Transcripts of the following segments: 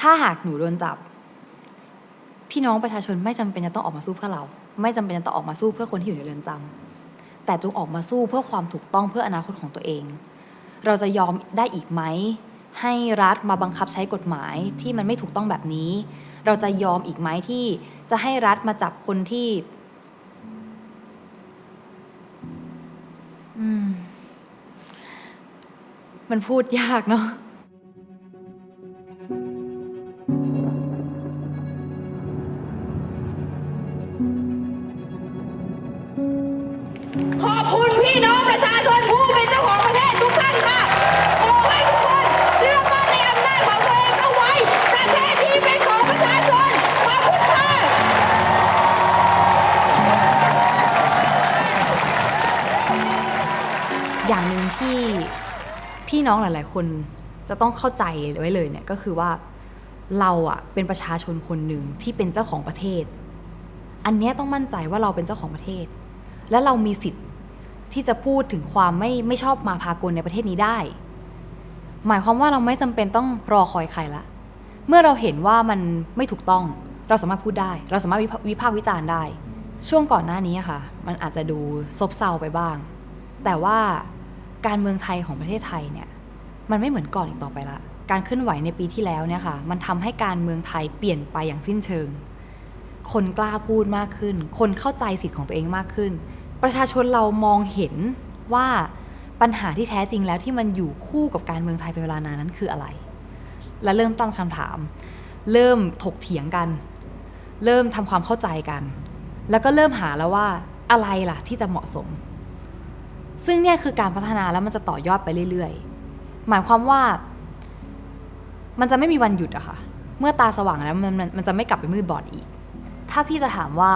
ถ้าหากหนูโดนจับ พี่น้องประชาชนไม่จำเป็นจะต้องออกมาสู้เพื่อเรา ไม่จำเป็นจะต้องออกมาสู้เพื่อคนที่อยู่ในเรือนจำแต่จงออกมาสู้เพื่อความถูกต้องเพื่ออนาคตของตัวเอง เราจะยอมได้อีกไหมให้รัฐมาบังคับใช้กฎหมายที่มันไม่ถูกต้องแบบนี้ เราจะยอมอีกไหมที่จะให้รัฐมาจับคนที่ อืม มันพูดยากเนาะขอบคุณพี่น้องประชาชนผู้เป็นเจ้าของประเทศทุกท่านค่ะขอให้ทุกคนเชื่อมั่นในอำนาจของตัวเองเอาไว้ ประเทศนี้เป็นของประชาชน ขอบคุณค่ะ อย่างหนึ่งที่ พี่น้องหลาย ๆ คนจะต้องเข้าใจไว้เลยเนี่ยก็คือว่าเราอะเป็นประชาชนคนหนึ่งที่เป็นเจ้าของประเทศ อันนี้ต้องมั่นใจว่าเราเป็นเจ้าของประเทศ และเรามีสิทธิ์ที่จะพูดถึงความไม่ไม่ชอบมาพากลในประเทศนี้ได้ หมายความว่าเราไม่จำเป็นต้องรอคอยใครละเมื่อเราเห็นว่ามันไม่ถูกต้อง เราสามารถพูดได้ เราสามารถวิพากษ์วิจารณ์ได้ ช่วงก่อนหน้านี้อะค่ะ มันอาจจะดูซบเซาไปบ้าง แต่ว่า การเมืองไทยของประเทศไทยเนี่ยมันไม่เหมือนก่อนอีกต่อไปละ การเคลื่อนไหวในปีที่แล้วเนี่ยค่ะมันทำให้การเมืองไทยเปลี่ยนไปอย่างสิ้นเชิง คนกล้าพูดมากขึ้น คนเข้าใจสิทธิ์ของตัวเองมากขึ้น ประชาชนเรามองเห็นว่าปัญหาที่แท้จริงแล้วที่มันอยู่คู่กับการเมืองไทยเป็นเวลานานนั้นคืออะไร และเริ่มตั้งคำถาม เริ่มถกเถียงกัน เริ่มทำความเข้าใจกัน แล้วก็เริ่มหาแล้วว่าอะไรล่ะที่จะเหมาะสม ซึ่งเนี่ยคือการพัฒนาแล้วมันจะต่อยอดไปเรื่อยๆ หมายความว่า มันจะไม่มีวันหยุดอะค่ะ เมื่อตาสว่างแล้วมันมันจะไม่กลับไปมืดบอดอีก ถ้าพี่จะถามว่า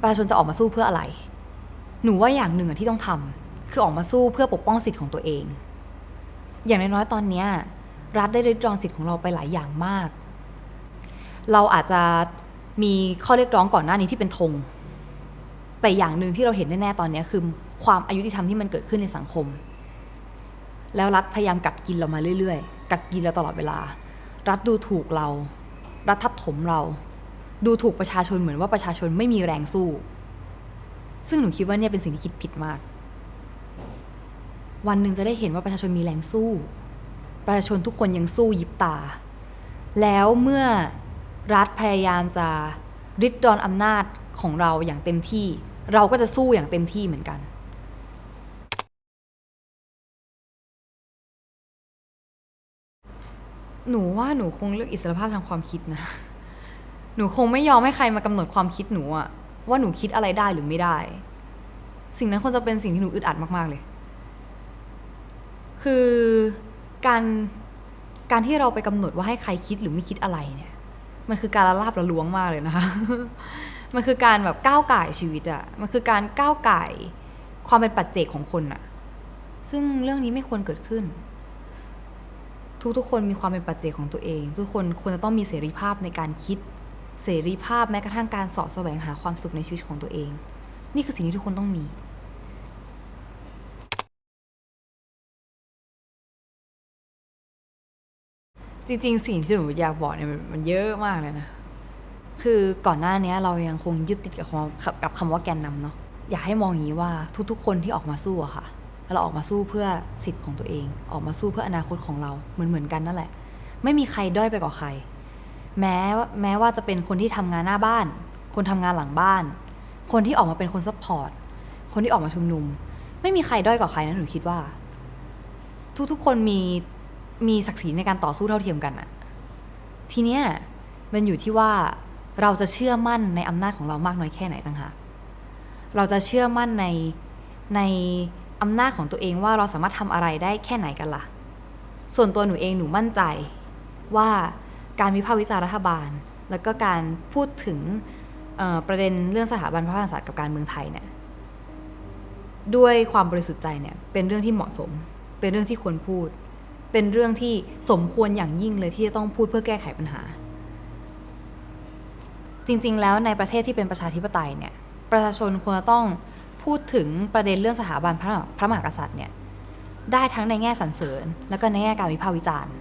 ประชาชนจะออกมาสู้เพื่ออะไร หนูว่าอย่างหนึ่งที่ต้องทำคือออกมาสู้เพื่อปกป้องสิทธิ์ของตัวเอง อย่างน้อยๆตอนเนี้ยรัฐได้ริดรอนสิทธิ์ของเราไปหลายอย่างมาก เราอาจจะมีข้อเรียกร้องก่อนหน้านี้ที่เป็นธงแต่อย่างหนึ่งที่เราเห็นแน่ๆตอนนี้คือ ความอายุติธรรมที่มันเกิดขึ้นในสังคม แล้วรัฐพยายามกัดกินเรามาเรื่อยๆ กัดกินเราตลอดเวลา รัฐดูถูกเรา รัฐทับถมเรา ดูถูกประชาชนเหมือนว่าประชาชนไม่มีแรงสู้ ซึ่งหนูคิดว่าเนี่ยเป็นสิ่งที่คิดผิดมาก วันหนึ่งจะได้เห็นว่าประชาชนมีแรงสู้ ประชาชนทุกคนยังสู้ยิบตา แล้วเมื่อรัฐพยายามจะริดรอนอำนาจของเราอย่างเต็มที่ เราก็จะสู้อย่างเต็มที่เหมือนกัน หนูว่าหนูคงเลือกอิสรภาพทางความคิดนะ หนูคงไม่ยอมให้ใครมากำหนดความคิดหนูอะว่าหนูคิดอะไรได้หรือไม่ได้ สิ่งนั้นคงจะเป็นสิ่งที่หนูอึดอัดมาก ๆ เลย คือการการที่เราไปกำหนดว่าให้ใครคิดหรือไม่คิดอะไรเนี่ย มันคือการละลาบละล้วงมากเลยนะคะ มันคือการแบบก้าวไก่ชีวิตอะมันคือการก้าวไก่ความเป็นปัจเจกของคนอะซึ่งเรื่องนี้ไม่ควรเกิดขึ้น ทุกๆ คนมีความเป็นปัจเจกของตัวเอง ทุกคนควรจะต้องมีเสรีภาพในการคิด เสรีภาพแม้กระทั่งการสาะแสวงหาความสุขในชีวิตของตัวเอง นี่คือสิ่งที่ทุกคนต้องมีจริงๆ สิ่งที่หนูอยากบอกเนี่ยมันมันเยอะมากเลยนะ คือก่อนหน้านี้เรายังคงยึดติดกับคำกับคำว่าแกนนำเนาะ อยากให้มองอย่างนี้ว่าทุกๆ คนที่ออกมาสู้อะค่ะ เราออกมาสู้เพื่อสิทธิ์ของตัวเอง ออกมาสู้เพื่ออนาคตของเราเหมือนเหมือนๆกันนั่นแหละ ไม่มีใครด้อยไปกว่าใคร แม้แม้ว่าจะเป็นคนที่ทำงานหน้าบ้าน คนทำงานหลังบ้าน คนที่ออกมาเป็นคนซัพพอร์ตคนที่ออกมาชุมนุม ไม่มีใครด้อยกว่าใครนะหนูคิดว่า ทุกๆคนมีมีศักดิ์ศรีในการต่อสู้เท่าเทียมกันอะทีเนี้ยมันอยู่ที่ว่าเราจะเชื่อมั่นในอำนาจของเรามากน้อยแค่ไหนต่างหากเราจะเชื่อมั่นในใน อำนาจของตัวเองว่าเราสามารถทำอะไรได้แค่ไหนกันล่ะ ส่วนตัวหนูเองหนูมั่นใจว่าการวิพากษ์วิจารณ์รัฐบาล แล้วก็การพูดถึงประเด็นเรื่องสถาบันพระมหากษัตริย์กับการเมืองไทยเนี่ยด้วยความบริสุทธิ์ใจเนี่ยเป็นเรื่องที่เหมาะสม เป็นเรื่องที่ควรพูด เป็นเรื่องที่สมควรอย่างยิ่งเลยที่จะต้องพูดเพื่อแก้ไขปัญหา จริงๆ แล้วในประเทศที่เป็นประชาธิปไตยเนี่ยประชาชนควรจะต้อง พูดถึงประเด็นเรื่องสถาบันพระมหาพระมหากษัตริย์เนี่ยได้ทั้งในแง่สรรเสริญ แล้วก็ในแง่การวิพากษ์วิจารณ์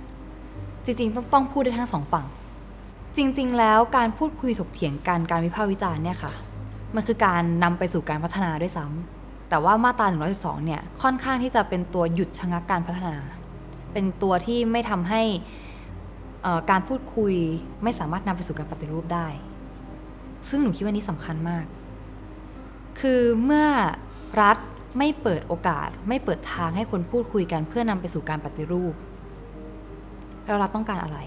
จริงๆ ต้องต้องพูดได้ทั้งสองฝั่ง จริง ๆ แล้วการพูดคุยถกเถียงกันการวิพากษ์วิจารณ์เนี่ยค่ะ มันคือการนำไปสู่การพัฒนาด้วยซ้ำแต่ว่ามาตรา112 เนี่ยค่อนข้างที่จะเป็นตัวหยุดชะงักการพัฒนา เป็นตัวที่ไม่ทำให้การพูดคุยไม่สามารถนำไปสู่การปฏิรูปได้ ซึ่งหนูคิดว่านี้สำคัญมาก คือเมื่อรัฐไม่เปิดโอกาส ไม่เปิดทางให้คนพูดคุยกันเพื่อนำไปสู่การปฏิรูป แล้วรัฐต้องการอะไร